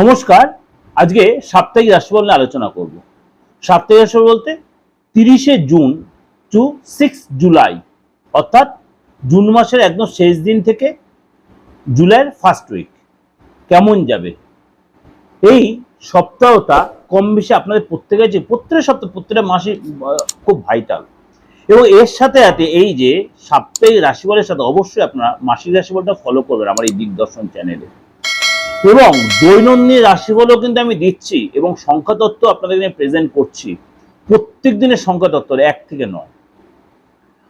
নমস্কার, আজকে সাপ্তাহিক রাশিফল নিয়ে আলোচনা করব। সাপ্তাহিক রাশিফল বলতে তিরিশে জুন টু সিক্স জুলাই, অর্থাৎ জুন মাসের একদম শেষ দিন থেকে জুলাইয়ের ফার্স্ট উইক কেমন যাবে? এই সপ্তাহটা কম বেশি আপনাদের প্রত্যেকের যে প্রত্যেক সপ্তাহ, প্রত্যেকটা মাসে খুব ভাইটাল এবং এর সাথে সাথে এই যে সাপ্তাহিক রাশিফলের সাথে অবশ্যই আপনারা মাসিক রাশিফলটা ফলো করবেন আমার এই দিগদর্শন চ্যানেলে এবং দৈনন্দিন রাশিফলও কিন্তু আমি দিচ্ছি এবং সংখ্যা তত্ত্ব আপনাদের এখানে প্রেজেন্ট করছি। প্রত্যেক দিনের সংখ্যা তত্ত্ব এক থেকে নয়।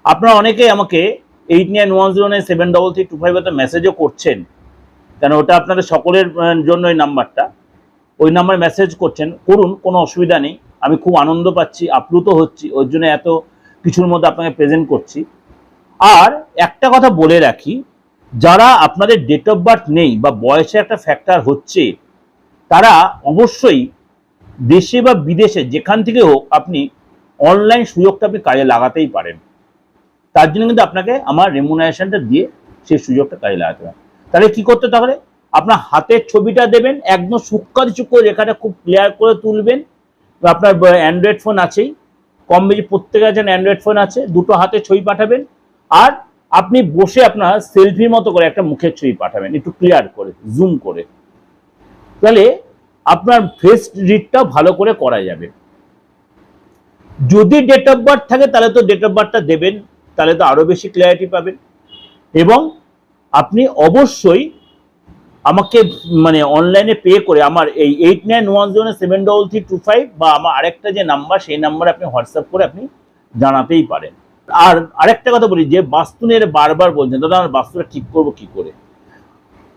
আপনারা অনেকেই আমাকে eight nine one zero nine seven double three two five মেসেজও করছেন। কেন ওটা আপনাদের সকলের জন্য এই নাম্বারটা। ওই নাম্বারে মেসেজ করছেন। করুন, কোনো অসুবিধা নেই। আমি খুব আনন্দ পাচ্ছি, আপ্লুত হচ্ছি। ওর জন্য এত কিছুর মধ্যে আপনাকে প্রেজেন্ট করছি। আর একটা কথা বলে রাখি যারা আপনাদের ডেট অফ বার্থ নেই বা বয়সে একটা ফ্যাক্টর হচ্ছে, তারা অবশ্যই দেশে বা বিদেশে যেখান থেকে হোক আপনি অনলাইন সুযোগটা আপনি কাজে লাগাতেই পারেন। তার জন্য কিন্তু আপনাকে আমার রেমুনারেশনটা দিয়ে সেই সুযোগটা কাজে লাগাতে হবে। তাহলে কি করতে তাহলে? আপনার হাতের ছবিটা দেবেন, একদম সূক্ষ্ম সূক্ষ্ম রেখাটা খুব ক্লিয়ার করে তুলবেন। আপনার অ্যান্ড্রয়েড ফোন আছেই, কম বেশি প্রত্যেকের কাছে অ্যান্ড্রয়েড ফোন আছে, দুটো হাতে ছবি পাঠাবেন। আর আপনি বসে আপনার সেলফির মতো করে একটা মুখের ছবি পাঠাবেন, একটু ক্লিয়ার করে জুম করে। তাহলে আপনার ফেস রিডটা ভালো করে করা যাবে। যদি ডেট অফ বার্থ থাকে, তাহলে তো ডেট অফ বার্থটা দেবেন, তাহলে তো আরও বেশি ক্লিয়ারিটি পাবেন। এবং আপনি অবশ্যই আমাকে মানে অনলাইনে পে করে, আমার এই eight nine one zero seven double three two five বা আমার আরেকটা যে নাম্বার সেই নাম্বারে আপনি হোয়াটসঅ্যাপ করে আপনি জানাতেই পারেন। আর আরেকটা কথা বলি, যে বাস্তু নিয়ে বারবার বলছেন, দাদা আমার বাস্তুটা ঠিক করব কি করে?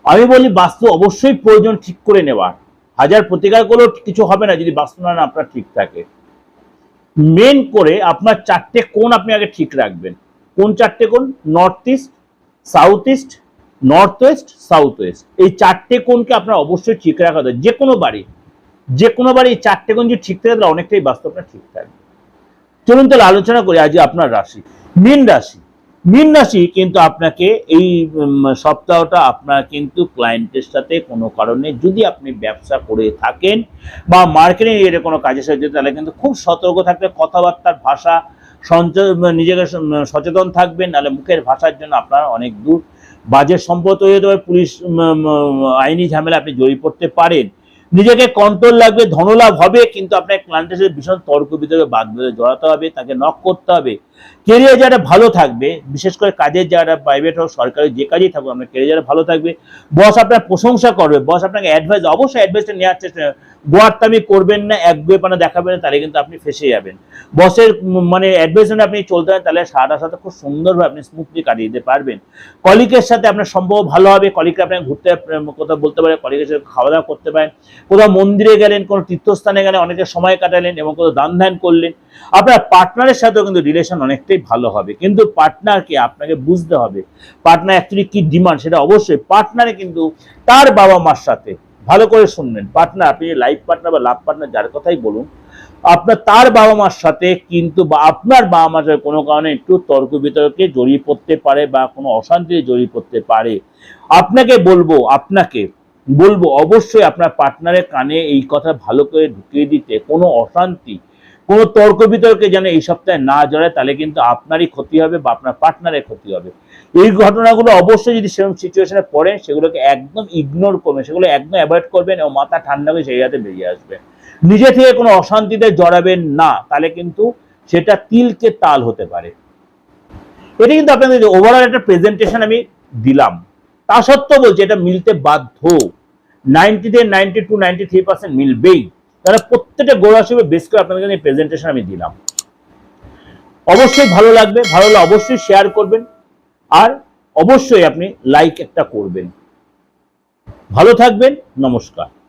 আমি বলি, বাস্তু অবশ্যই প্রয়োজন ঠিক করে নেওয়ার। হাজার প্রতিকার করলেও কিছু হবে না যদি বাস্তু না আপনার ঠিক থাকে। মেন করে আপনার চারটে কোণ আপনি আগে ঠিক রাখবেন। কোন চারটে কোণ? North east south east north west south west এই চারটে কোণকে আপনার অবশ্যই ঠিক রাখা যে কোনো বাড়ি যে কোনো বাড়ি এই চারটে কোণ যদি ঠিক থাকে, তাহলে অনেকটাই বাস্তব আপনার ঠিক থাকবে। চলুন তাহলে আলোচনা করি আজ আপনার রাশি। মীন রাশি। মীন রাশি কিন্তু আপনাকে এই সপ্তাহটা আপনার কিন্তু ক্লায়েন্টের সাথে কোনো কারণে যদি আপনি ব্যবসা করে থাকেন বা মার্কেটিং এর কোনো কাজের সাথে তাহলে কিন্তু খুব সতর্ক থাকবে, কথাবার্তার ভাষা সঞ্চয় নিজেকে সচেতন থাকবেন নাহলে মুখের ভাষার জন্য আপনার অনেক দূর বাজে সম্পদ হয়ে যেতে পারে, পুলিশ আইনি ঝামেলা আপনি জড়িয়ে পড়তে পারেন। নিজেকে কন্ট্রোল লাগবে, ধনলাভ হবে, কিন্তু আপনার ক্লায়েন্টের সাথে ভীষণ তর্ক বিতর্কে বাদ বেঁধে জড়াতে হবে, তাকে নক করতে হবে। কেরিয়ার যারা ভালো থাকবে, বিশেষ করে কাজের যারা প্রাইভেট হোক, সরকারি যে কাজেই থাকুক, আপনার কেরিয়ার যারা ভালো থাকবে বস আপনার প্রশংসা করবে বস আপনাকে অ্যাডভাইস অবশ্যই অ্যাডভাইসটা নেওয়ার চেষ্টা গোয়ারতামি করবেন না এক পানা দেখাবেন না, তাহলে কিন্তু আপনি ফেসে যাবেন। বসের মানে অ্যাডভাইস আপনি চলতে পারেন তাহলে সারাটা সাথে খুব সুন্দরভাবে আপনি স্মুথলি কাটিয়ে দিতে পারবেন। কলিকের সাথে আপনার সম্ভব ভালো হবে কলিকে আপনাকে ঘুরতে কোথাও বলতে পারেন কলিকের সাথে খাওয়া দাওয়া করতে পারেন। কোথাও মন্দিরে গেলেন কোনো তীর্থস্থানে গেলেন অনেকে সময় কাটালেন এবং কোথাও দান ধ্যান করলেন। আপনার পার্টনারের সাথেও কিন্তু রিলেশন অনেকটাই ভালো হবে। কিন্তু পার্টনারকে আপনাকে বুঝতে হবে পার্টনার অ্যাকচুয়ালি কি ডিমান্ড সেটা অবশ্যই পার্টনারে কিন্তু তার বাবা মার সাথে ভালো করে শুনবেন। পার্টনার আপনি লাইফ পার্টনার বা লাভ পার্টনার যার কথাই বলুন, আপনার তার বাবা মার সাথে কিন্তু বা আপনার বাবা মার সাথে কোনো কারণে একটু তর্ক বিতর্কে জড়িয়ে পড়তে পারে বা কোনো অশান্তিতে জড়িয়ে পড়তে পারে। আপনাকে বলব আপনাকে বলব অবশ্যই আপনার পার্টনারের কানে এই কথা ভালো করে ঢুকিয়ে দিতে। কোনো অশান্তি কোনো তর্ক বিতর্কে যেন এই সপ্তাহে না জড়ায়, তাহলে কিন্তু আপনারই ক্ষতি হবে বা আপনার পার্টনারের ক্ষতি হবে। এই ঘটনাগুলো অবশ্যই যদি সেরকম সিচুয়েশনে পড়েন, সেগুলোকে একদম ইগনোর করবেন, সেগুলো একদম অ্যাভয়েড করবেন এবং মাথা ঠান্ডা হয়ে সেই হাতে বেরিয়ে আসবেন। নিজে থেকে কোনো অশান্তিতে জড়াবেন না, তাহলে কিন্তু সেটা তিলকে তাল হতে পারে। এটা কিন্তু আপনাদের ওভারঅল একটা প্রেজেন্টেশন আমি দিলাম। তা সত্ত্বেও বলছি, এটা মিলতে বাধ্য। নাইনটিতে ninety two ninety three percent মিলবেই। তাহলে প্রত্যেকটা গোড়া হিসেবে বেশ করে আপনাদের প্রেজেন্টেশন আমি দিলাম। অবশ্যই ভালো লাগবে, ভালো লাগলে অবশ্যই শেয়ার করবেন, আর অবশ্যই আপনি লাইক একটা করবেন। ভালো থাকবেন, নমস্কার।